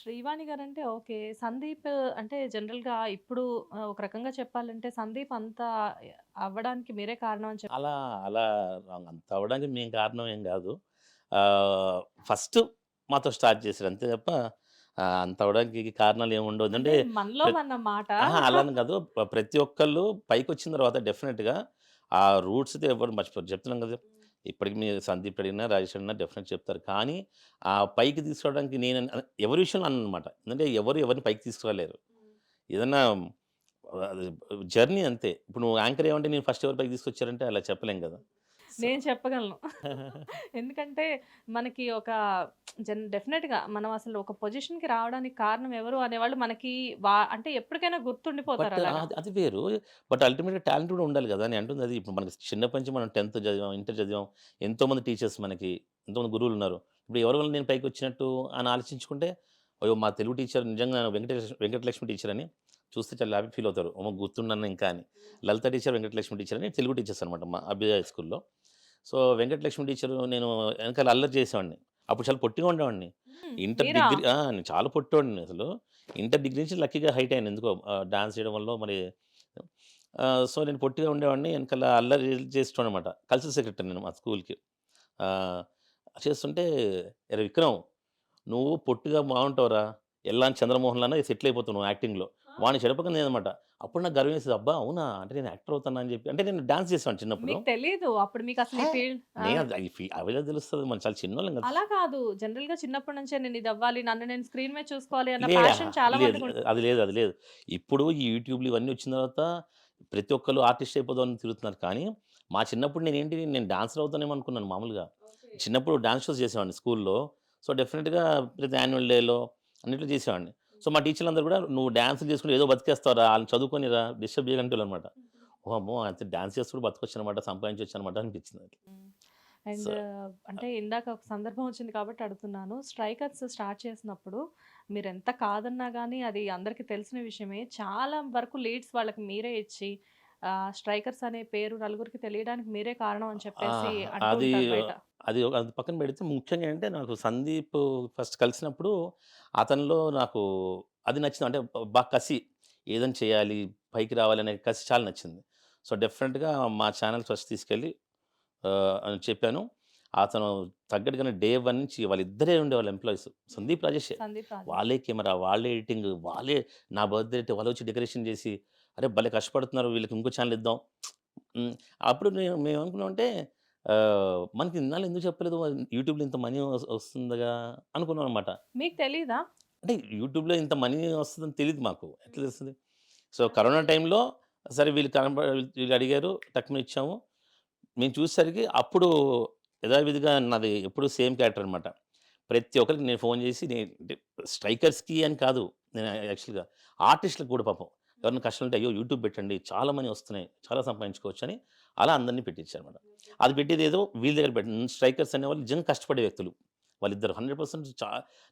Srivani guarantee okay. Sandeep అంటే జనరల్‌గా ఇప్పుడు ఒక రకంగా చెప్పాలంటే సందీప్ అంత అవ్వడానికి మీరే కారణం అని చెప్ అలా అలా. అంత అవ్వడానికి మేము కారణం ఏం. ఆహ్, ఫస్ట్ మాతో స్టార్ట్ చేసారు. అంతే తప్ప అంత అవ్వడానికి కారణాలు ఏమి ఉండవు. అంటే మనలో మన మాట. అహా! అలా అని కాదు. ప్రతి ఒక్కళ్ళు పైకొచ్చిన తర్వాత డెఫినిట్‌గా ఆ రూట్స్‌తో ఎవరు మర్చిపోరు. చెప్తున్నాం కదా! ఇప్పటికి మీరు సందీప్ అడిగినా, రాజేష్ అడిగినా డెఫినిట్‌గా చెప్తారు. కానీ ఆ పైకి తీసుకురావడానికి నేను ఎవరి విషయంలో అననమాట. ఎందుకంటే ఎవరు ఎవరిని పైకి తీసుకురాలేరు. ఏదన్నా జర్నీ అంతే. ఇప్పుడు నువ్వు యాంకర్ అయ్యావంటే నేను ఫస్ట్ ఎవరు పైకి తీసుకొచ్చారంటే అలా చెప్పలేం కదా! నేను చెప్పగలను. ఎందుకంటే మనకి ఒక జన్ డెఫినిట్‌గా మనం అసలు ఒక పొజిషన్‌కి రావడానికి కారణం ఎవరు అనేవాళ్ళు మనకి వా అంటే ఎప్పటికైనా గుర్తుండిపోతారు. అది వేరు. బట్ అల్టిమేట్‌గా టాలెంట్ కూడా ఉండాలి కదా! నేను అంటుంది అది. ఇప్పుడు మనకి చిన్నప్పటి నుంచి మనం 10థ్ చదివాం, ఇంటర్ చదివాం. ఎంతోమంది టీచర్స్ మనకి, ఎంతోమంది గురువులున్నారు. ఇప్పుడు ఎవరి వల్ల నేను పైకొచ్చినట్టు అని ఆలోచించుకుంటే, అయ్యో! మా తెలుగు టీచర్ నిజంగా వెంకటేష్ వెంకటలక్ష్మి టీచర్ అని చూస్తే చాలా హ్యాపీ ఫీల్ అవుతారు. అమ్మో! గుర్తున్నాను ఇంకా అని. లలిత టీచర్, వెంకటలక్ష్మి టీచర్ అని తెలుగు టీచర్స్ అనమాట మా అభ్యుదయ స్కూల్‌లో. సో, వెంకటలక్ష్మి టీచరు నేను వెనకాల అల్లరి చేసేవాడిని. అప్పుడు చాలా పొట్టిగా ఉండేవాడిని. ఇంటర్? డిగ్రీ! నేను చాలా పొట్టోడిని అసలు. ఇంటర్ డిగ్రీ నుంచి లక్కీగా హైట్ అయ్యాను ఎందుకో డాన్స్ చేయడం వల్లో మరి సో, నేను పొట్టిగా ఉండేవాడిని. వెనకాల అల్లరి చేసేటోడినమాట. కల్చరల్ సెక్రటరీ నేను మా స్కూల్‌కి. చేస్తుంటే "అరే విక్రమ్! నువ్వు పొట్టిగా బాగుంటావురా. ఎల్లాని చంద్రమోహన్ లాగా సెటిల్ అయిపోతావు నువ్వు యాక్టింగ్‌లో." వాడిని చెడపకనేదనమాట. అప్పుడు నాకు గర్వం వేసేది. అబ్బా! అవునా! అంటే నేను యాక్టర్ అవుతానా అని చెప్పి అంటే నేను డాన్స్ చేసేవాడిని చిన్నప్పుడు. మీకు తెలీదు. అప్పుడు మీకు అసలు! ఫీల్డ్! నేను అవెలా తెలుస్తది మనం చాలా చిన్నోళ్ళం కదా! అలా కాదు. జనరల్‌గా చిన్నప్పటి నుంచే నేను ఇది అవ్వాలి. నన్ను నేను స్క్రీన్ మీద చూసుకోవాలి అన్న. ప్యాషన్ చాలా. అది లేదు. అది లేదు. ఇప్పుడు ఈ యూట్యూబ్‌లు ఇవన్నీ వచ్చిన తర్వాత ప్రతి ఒక్కళ్ళు ఆర్టిస్ట్ అయిపోదామని తిరుగుతున్నారు. కానీ మా చిన్నప్పుడు నేనేంటి నేను డాన్సర్ అవుతానేమో అనుకున్నాను మామూలుగా. చిన్నప్పుడు డాన్స్ షోస్ చేసేవాడిని స్కూల్‌లో. సో, డెఫినిట్‌గా ప్రతి యాన్యువల్ డేలో అన్నిట్లో చేసేవాడిని. సో, మా టీచర్లందరూ కూడా "నువ్వు డాన్సులు చేసుకుంటూ ఏదో బతికేస్తావురా ఆళ్ళని చదువుకోనిరా డిస్టర్బ్ చేయకంటోళ్ళనమాట." వామ్మో! అయితే డాన్స్ చేస్తూ కూడా బతకొచ్చనమాట, సంపాదించొచ్చనమాట అనిపించింది నాకు. హ్మ్. అండ్ అంటే ఇందాక ఒక సందర్భం వచ్చింది కాబట్టి అడుగుతున్నాను. స్ట్రైకర్స్ స్టార్ట్ చేసినప్పుడు మీరెంత కాదన్నా గానీ అది అందరికీ తెలిసిన విషయమే. చాలా వరకు లీడ్స్ వాళ్ళకి మీరే ఇచ్చి స్ట్రైకర్స్ అనే పేరు నలుగురికి తెలియడానికి మీరే కారణం అని! చెప్పేసి అది. అది అది పక్కన పెడితే ముఖ్యంగా ఏంటంటే నాకు సందీప్ ఫస్ట్ కలిసినప్పుడు అతనిలో నాకు అది నచ్చింది. అంటే బాగా కసి. ఏదైనా చేయాలి, పైకి రావాలనే కసి చాలా నచ్చింది. సో, డెఫినిట్‌గా మా ఛానెల్ ఫస్ట్ తీసుకెళ్ళి అని చెప్పాను. అతను తగ్గట్టుగానే డే 1 నుంచి వాళ్ళిద్దరే ఉండేవాళ్ళు ఎంప్లాయీస్. సందీప్, రాజేషే. వాళ్ళే కెమెరా, వాళ్ళే ఎడిటింగ్, వాళ్ళే నా బర్త్‌డే అయితే వాళ్ళే వచ్చి డెకరేషన్ చేసి, అరే భలే కష్టపడుతున్నారు వీళ్ళకి ఇంకో ఛానెల్ ఇద్దాం. అప్పుడు మేము మేమనుకున్నామంటే ఆహ్, మనకి ఇన్నాళ్ళు ఎందుకు చెప్పలేదు యూట్యూబ్‌లో ఇంత మనీ వస్ వస్తుందిగా అనుకున్నాం అనమాట. మీకు తెలీదా? అంటే యూట్యూబ్‌లో ఇంత మనీ వస్తదని తెలీదు మాకు. ఎట్లా తెలుస్తది? సో, కరోనా టైంలో సరే వీళ్ళు కనప వీళ్ళు అడిగారు టక్కున ఇచ్చాము. మేము చూసేసరికి అప్పుడు యథావిధిగా నాది ఎప్పుడు సేమ్ క్యారెక్టర్ అనమాట. ప్రతి ఒక్కరికి నేను ఫోన్ చేసి నే అంటే స్ట్రైకర్స్‌కి అని కాదు. నేను యాక్చువల్‌గా ఆర్టిస్ట్‌లకు కూడా పాపం ఎవరైనా కష్టాలు ఉంటే అయ్యో! యూట్యూబ్ పెట్టండి చాలా మనీ వస్తున్నాయి. చాలా సంపాదించుకోవచ్చని అలా అందరిని పెట్టించారనమాట. అది పెట్టేదేదో వీళ్ళ దగ్గర పెట్టను. స్ట్రైకర్స్ అనేవాళ్ళు నిజంగా కష్టపడే వ్యక్తులు. వాళ్ళిద్దరు 100% చా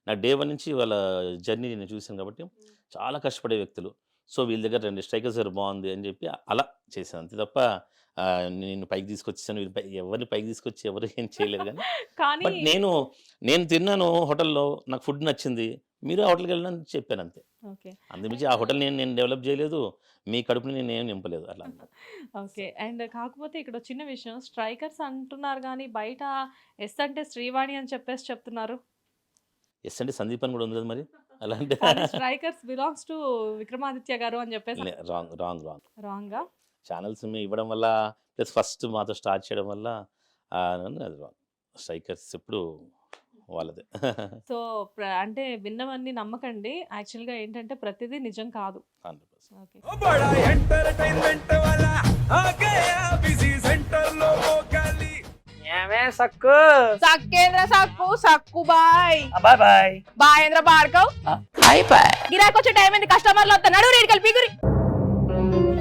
నాకు డే 1 నుంచి వాళ్ళ జర్నీ నేను చూసాను కాబట్టి చాలా కష్టపడే వ్యక్తులు. సో, వీళ్ళ దగ్గర రండి స్ట్రైకర్స్ దగ్గర బాగుంది అని చెప్పి అలా చేశాను. అంతే తప్ప నేను పైకి తీసుకొచ్చేసాను. వీళ్ళు పై ఎవరిని పైకి తీసుకొచ్చి ఎవరు ఏం చేయలేరు గానీ కానీ బట్ నేను నేను తిన్నాను హోటల్‌లో నాకు ఫుడ్ నచ్చింది. మీరు ఆ హోటల్‌కి వెళ్ళండి అని చెప్పాను అంతే. ఓకే. అంతకుమించి ఆ హోటల్ నేను నేను డెవలప్ చేయలేదు. మీ కడుపుని నేనేం నింపలేదు అట్లా. ఓకే. అండ్ కాకపోతే ఇక్కడ చిన్న విషయం స్ట్రైకర్స్ అంటున్నారు గానీ బయట ఎస్ అంటే శ్రీవాణి అని చెప్పేసి చెప్తున్నారు. ఎస్ అంటే సందీప్ అని కూడా ఉంది మరి. అలా అంటే కానీ స్ట్రైకర్స్ బిలాంగ్స్ టు విక్రమాదిత్య గారు అని చెప్పేసి రాంగ్, రాంగ్, రాంగ్. రాంగా? ఛానెల్స్ మేము ఇవ్వడం వల్ల ప్లస్ ఫస్ట్ మాతో స్టార్ట్ చేయడం వల్ల అది రాంగ్. స్ట్రైకర్స్ ఎప్పుడు వాళ్ళది. సో అంటే విన్నవన్నీ నమ్మకండి. యాక్చువల్గా ఏంటంటే ప్రతిదీ నిజం కాదు. ఓకే. సక్కు? సక్కేంద్ర సక్కు సక్కు బాయ్. బాయ్ బాయ్. బాయేంద్ర భార్గవ్ బాయ్ బాయ్. గిరాకొచ్చే టైం ఏంది? కస్టమర్లు వస్తా నడు రేడికల్ పిగురి.